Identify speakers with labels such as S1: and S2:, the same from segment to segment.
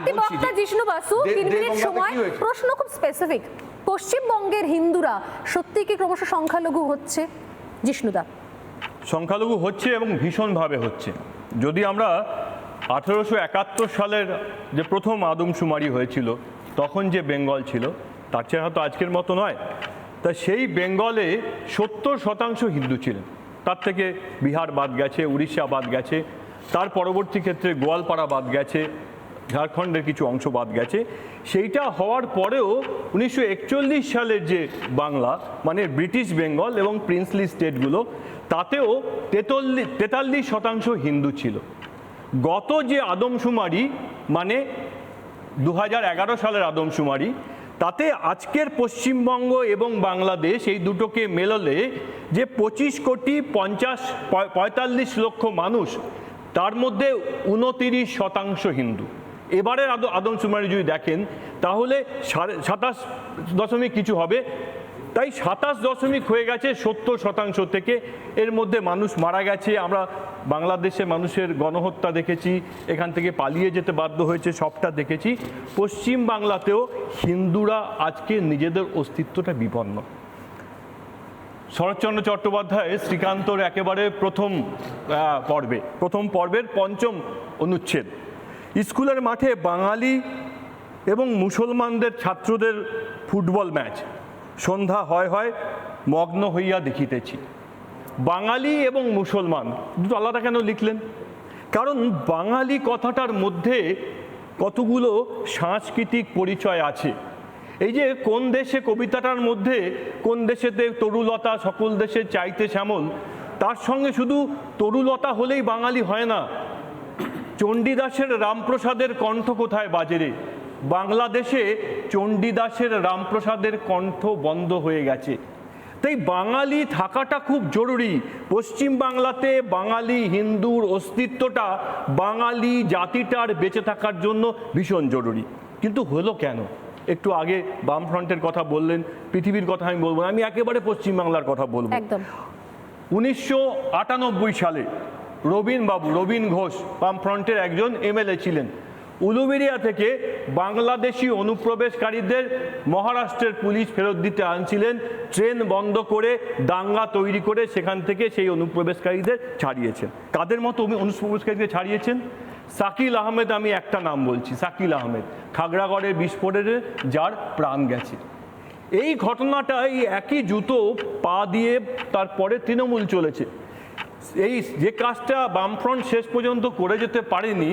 S1: বক্তা জিষ্ণু বাসু তিন মিনিট সময়। প্রশ্ন খুব স্পেসিফিক পশ্চিমবঙ্গের হিন্দুরা সত্যি কি ক্রমশ সংখ্যালঘু হচ্ছে? জিষ্ণুদা।
S2: সংখ্যালঘু হচ্ছে এবং ভীষণভাবে হচ্ছে। যদি আমরা আঠেরোশো একাত্তর সালের যে প্রথম আদমশুমারি হয়েছিল তখন যে বেঙ্গল ছিল তার চেয়ে হয়তো আজকের মতো নয়। তা সেই বেঙ্গলে সত্তর শতাংশ হিন্দু ছিলেন। তার থেকে বিহার বাদ গেছে উড়িষ্যা বাদ গেছে তার পরবর্তী ক্ষেত্রে গোয়ালপাড়া বাদ গেছে ঝাড়খণ্ডের কিছু অংশ বাদ গেছে। সেইটা হওয়ার পরেও উনিশশো একচল্লিশ সালের যে বাংলা মানে ব্রিটিশ বেঙ্গল এবং প্রিন্সলি স্টেটগুলো, তাতেও তেতাল্লিশ তেতাল্লিশ শতাংশ হিন্দু ছিল। গত যে আদমশুমারি মানে দু হাজার এগারো সালের আদমশুমারি, তাতে আজকের পশ্চিমবঙ্গ এবং বাংলাদেশ এই দুটোকে মেলালে যে পঁচিশ কোটি পঞ্চাশ, পঁয়- পঁয়তাল্লিশ লক্ষ মানুষ, তার মধ্যে উনতিরিশ শতাংশ হিন্দু। এবারের আদ আদমশুমারি যদি দেখেন, তাহলে সাতাশ দশমিক কিছু হবে। তাই সাতাশ দশমিক হয়ে গেছে সত্তর শতাংশ থেকে। এর মধ্যে মানুষ মারা গেছে। আমরা বাংলাদেশে মানুষের গণহত্যা দেখেছি। এখান থেকে পালিয়ে যেতে বাধ্য হয়েছে, সবটা দেখেছি। পশ্চিম বাংলাতেও হিন্দুরা আজকে নিজেদের অস্তিত্বটা বিপন্ন। শরৎচন্দ্র চট্টোপাধ্যায় শ্রীকান্তর একেবারে প্রথম পর্বে, প্রথম পর্বের পঞ্চম অনুচ্ছেদ। স্কুলের মাঠে বাঙালি এবং মুসলমানদের ছাত্রদের ফুটবল ম্যাচ। সন্ধ্যা হয় হয় মগ্ন হইয়া দেখিতেছি। বাঙালি এবং মুসলমান, দুটো আলাদা কেন লিখলেন? কারণ বাঙালি কথাটার মধ্যে কতগুলো সাংস্কৃতিক পরিচয় আছে। এই যে কোন দেশে কবিতাটার মধ্যে, কোন দেশেতে তরুলতা, সকল দেশে চাইতে শ্যামল, তার সঙ্গে শুধু তরুলতা হলেই বাঙালি হয় না চণ্ডীদাসের রামপ্রসাদের কণ্ঠ কোথায় বাজে রে বাংলাদেশে চণ্ডীদাসের রামপ্রসাদের কণ্ঠ বন্ধ হয়ে গেছে। তাই বাঙালি থাকাটা খুব জরুরি। পশ্চিম বাংলাতে বাঙালি হিন্দুর অস্তিত্বটা বাঙালি জাতিটার বেঁচে থাকার জন্য ভীষণ জরুরি। কিন্তু হলো কেন? একটু আগে বামফ্রন্টের কথা বললেন পৃথিবীর কথা আমি বলব আমি একেবারে পশ্চিম বাংলার কথা বলব। উনিশশো আটানব্বই সালে রবীন বাবু, রবীন ঘোষ, বামফ্রন্টের একজন এমএলএ ছিলেন। উলুবেরিয়া থেকে বাংলাদেশি অনুপ্রবেশকারীদের মহারাষ্ট্রের পুলিশ ফেরত দিতে আনছিলেন। ট্রেন বন্ধ করে দাঙ্গা তৈরি করে সেখান থেকে সেই অনুপ্রবেশকারীদের ছাড়িয়েছেন। কাদের মতো অনুপ্রবেশকারীদের ছাড়িয়েছেন? সাকিল আহমেদ আমি একটা নাম বলছি, সাকিল আহমেদ। খাগড়াগড়ের বিস্ফোরণে যার প্রাণ গেছে। এই ঘটনাটা এই একই জুতো পা দিয়ে তারপরে তৃণমূল চলেছে। এই যে কাজটা বামফ্রন্ট শেষ পর্যন্ত করে যেতে পারেনি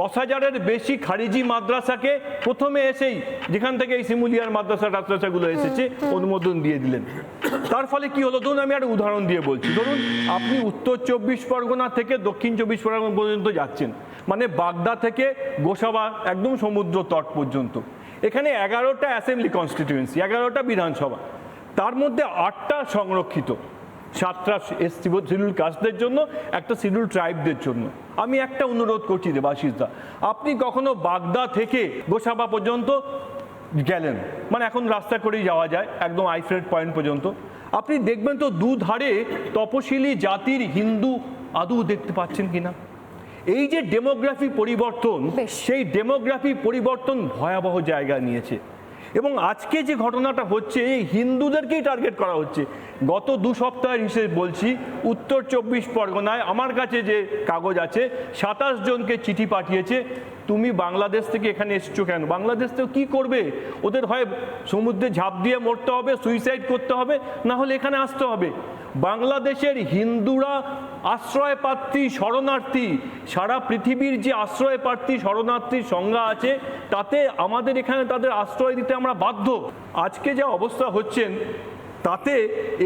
S2: দশ হাজারের বেশি খারিজি মাদ্রাসাকে প্রথমে এসেই যেখান থেকে এই সিমুলিয়ার মাদ্রাসা টাদ্রাসাগুলো এসেছে অনুমোদন দিয়ে দিলেন। তার ফলে কি হলো? ধরুন আমি একটা উদাহরণ দিয়ে বলছি। ধরুন আপনি উত্তর চব্বিশ পরগনা থেকে দক্ষিণ চব্বিশ পরগনা পর্যন্ত যাচ্ছেন। মানে বাগদা থেকে গোসাবা একদম সমুদ্র তট পর্যন্ত। এখানে এগারোটা অ্যাসেম্বলি কনস্টিটিউয়েন্সি এগারোটা বিধানসভা। তার মধ্যে আটটা সংরক্ষিত। সাতটা শিডিউল কাস্টদের জন্য একটা শিডিউল ট্রাইবদের জন্য। আমি একটা অনুরোধ করছি দেবাশিসদা আপনি কখনো বাগদা থেকে গোসাবা পর্যন্ত গেলেন? মানে এখন রাস্তা করেই যাওয়া যায় একদম আইফ্রেড পয়েন্ট পর্যন্ত। আপনি দেখবেন তো দুধারে তপশিলি জাতির হিন্দু আদৌ দেখতে পাচ্ছেন কিনা? এই যে ডেমোগ্রাফি পরিবর্তন সেই ডেমোগ্রাফি পরিবর্তন ভয়াবহ জায়গা নিয়েছে। এবং আজকে যে ঘটনাটা হচ্ছে হিন্দুদেরকেই টার্গেট করা হচ্ছে। গত দু সপ্তাহের হিসেবে বলছি, উত্তর চব্বিশ পরগনায় আমার কাছে যে কাগজ আছে, সাতাশ জনকে চিঠি পাঠিয়েছে। তুমি বাংলাদেশ থেকে এখানে এসছো কেন? বাংলাদেশ থেকে কী করবে? ওদের হয় সমুদ্রে ঝাঁপ দিয়ে মরতে হবে সুইসাইড করতে হবে, না হলে এখানে আসতে হবে। বাংলাদেশের হিন্দুরা আশ্রয় প্রার্থী শরণার্থী, সারা পৃথিবীর যে আশ্রয় প্রার্থী শরণার্থীর সংজ্ঞা আছে, তাতে আমাদের এখানে তাদের আশ্রয় দিতে আমরা বাধ্য। আজকে যা অবস্থা হচ্ছেন তাতে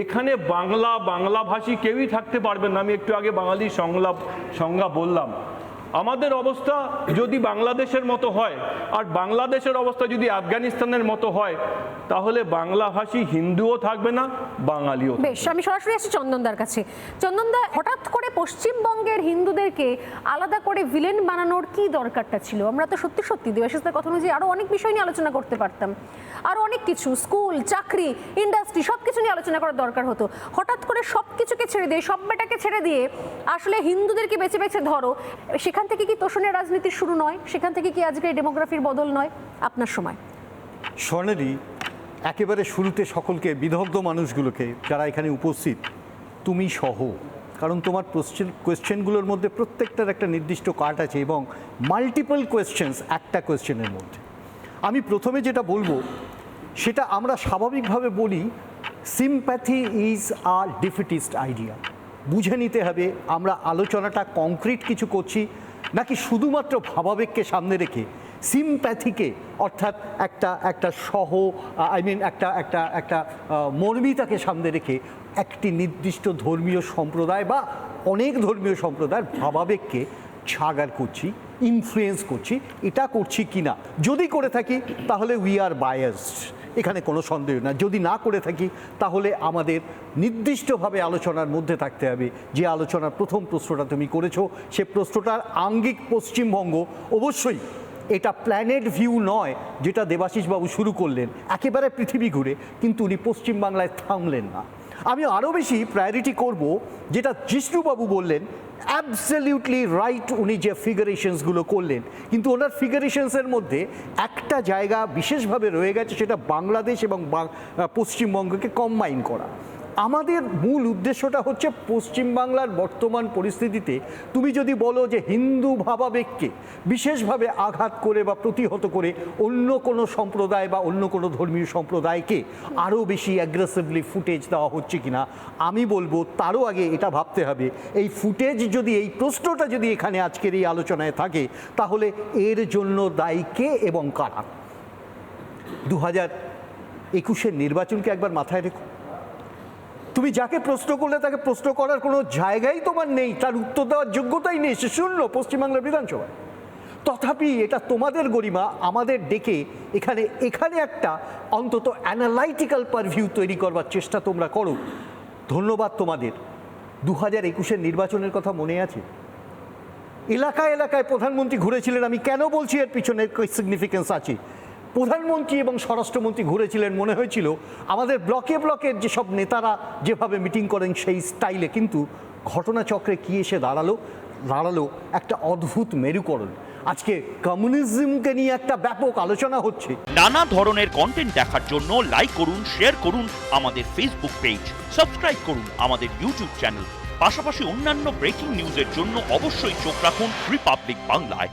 S2: এখানে বাংলা, বাংলাভাষী কেউই থাকতে পারবেন না। আমি একটু আগে বাঙালি সংলাপ, সংজ্ঞা বললাম। আমাদের অবস্থা যদি বাংলাদেশের মতো হয় আর বাংলাদেশের অবস্থা যদি আফগানিস্তানের মতো হয় তাহলে বাংলাভাষী হিন্দুও থাকবে না বাঙালিও
S1: বেশ আমি সরাসরি আসছি চন্দনদার কাছে। চন্দনদা হঠাৎ করে পশ্চিমবঙ্গের হিন্দুদেরকে আলাদা করে ভিলেন বানানোর কি দরকারটা ছিল? আমরা তো সত্যি সত্যি দেবাশিসদের কথা অনুযায়ী আরও অনেক বিষয় নিয়ে আলোচনা করতে পারতাম। আরও অনেক কিছু স্কুল চাকরি ইন্ডাস্ট্রি সব কিছু নিয়ে আলোচনা করার দরকার হতো। হঠাৎ করে সব কিছুকে ছেড়ে দিয়ে সব বেটাকে ছেড়ে দিয়ে আসলে হিন্দুদেরকে বেছে বেছে ধরো সেখান সেখান থেকে কি তোষণের রাজনীতির শুরু নয়? সেখান থেকে কি আজকে ডেমোগ্রাফির বদল নয়? আপনার সময়।
S3: স্বর্ণালী একেবারে শুরুতে সকলকে বিদগ্ধ মানুষগুলোকে যারা এখানে উপস্থিত, তুমি সহ। কারণ তোমার কোয়েশ্চেনগুলোর মধ্যে প্রত্যেকটার একটা নির্দিষ্ট কাট আছে এবং মাল্টিপল কোয়েশ্চেন্স একটা কোয়েশ্চেনের মধ্যে। আমি প্রথমে যেটা বলব, সেটা আমরা স্বাভাবিকভাবে বলি sympathy is a defeatist idea বুঝে নিতে হবে, আমরা আলোচনাটা কংক্রিট কিছু করছি নাকি শুধুমাত্র ভাবাবেগকে সামনে রেখে সিম্প্যাথিকে অর্থাৎ একটা একটা সহ আই মিন একটা একটা একটা মর্মিতাকে সামনে রেখে একটি নির্দিষ্ট ধর্মীয় সম্প্রদায় বা অনেক ধর্মীয় সম্প্রদায়ের ভাবাবেগকে ছাগার করছি ইনফ্লুয়েন্স করছি, এটা করছি কি না যদি করে থাকি, তাহলে উই আর বায়াসড এখানে কোনো সন্দেহ না। যদি না করে থাকি, তাহলে আমাদের নির্দিষ্টভাবে আলোচনার মধ্যে থাকতে হবে। যে আলোচনার প্রথম প্রশ্নটা তুমি করেছ, সে প্রশ্নটার আঙ্গিক পশ্চিমবঙ্গ অবশ্যই এটা প্ল্যানেট ভিউ নয়, যেটা দেবাশিসবাবু শুরু করলেন, একেবারে পৃথিবী ঘুরে, কিন্তু উনি পশ্চিমবাংলায় থামলেন না। আমি আরও বেশি প্রায়োরিটি করব, যেটা জিষ্ণুবাবু বললেন অ্যাবসলিউটলি রাইট উনি যে ফিগারেশনসগুলো করলেন। কিন্তু ওনার ফিগারেশনসের মধ্যে একটা জায়গা বিশেষভাবে রয়ে গেছে, সেটা বাংলাদেশ এবং পশ্চিমবঙ্গকে কম্বাইন করা। আমাদের মূল উদ্দেশ্যটা হচ্ছে পশ্চিমবাংলার বর্তমান পরিস্থিতিতে তুমি যদি বলো যে হিন্দু ভাবাবেগকে বিশেষভাবে আঘাত করে বা প্রতিহত করে অন্য কোনো সম্প্রদায় বা অন্য কোনো ধর্মীয় সম্প্রদায়কে আরও বেশি অ্যাগ্রেসিভলি ফুটেজ দেওয়া হচ্ছে কিনা, আমি বলব তারও আগে এটা ভাবতে হবে। এই ফুটেজ যদি, এই প্রশ্নটা যদি এখানে আজকের এই আলোচনায় থাকে, তাহলে এর জন্য দায়ী কে এবং কারা? দু হাজার একুশের নির্বাচনকে একবার মাথায় রেখো। তুমি যাকে প্রশ্ন করলে তাকে প্রশ্ন করার কোনো জায়গাই তোমার নেই, তার উত্তর দেওয়ার যোগ্যতাই নেই। সে শূন্য, পশ্চিমবাংলার বিধানসভায়। তথাপি এটা তোমাদের গরিমা, আমাদের ডেকে এখানে এখানে একটা অন্তত অ্যানালাইটিক্যাল পারভিউ তৈরি করবার চেষ্টা তোমরা করো। ধন্যবাদ তোমাদের। দু হাজার একুশের নির্বাচনের কথা মনে আছে? এলাকায় এলাকায় প্রধানমন্ত্রী ঘুরেছিলেন, আমি কেন বলছি এর পিছনে সিগনিফিকেন্স আছে? প্রধানমন্ত্রী এবং স্বরাষ্ট্রমন্ত্রী ঘুরেছিলেন, মনে হয়েছিল। আমাদের ব্লকে ব্লকের যেসব নেতারা যেভাবে মিটিং করেন সেই স্টাইলে কিন্তু ঘটনাচক্রে কি এসে দাঁড়াল? দাঁড়াল একটা অদ্ভুত মেরুকরণ। আজকে কমিউনিজমকে নিয়ে একটা ব্যাপক আলোচনা হচ্ছে।
S4: নানা ধরনের কন্টেন্ট দেখার জন্য লাইক করুন শেয়ার করুন আমাদের ফেসবুক পেজ সাবস্ক্রাইব করুন আমাদের ইউটিউব চ্যানেল পাশাপাশি অন্যান্য ব্রেকিং নিউজের জন্য অবশ্যই চোখ রাখুন রিপাবলিক বাংলায়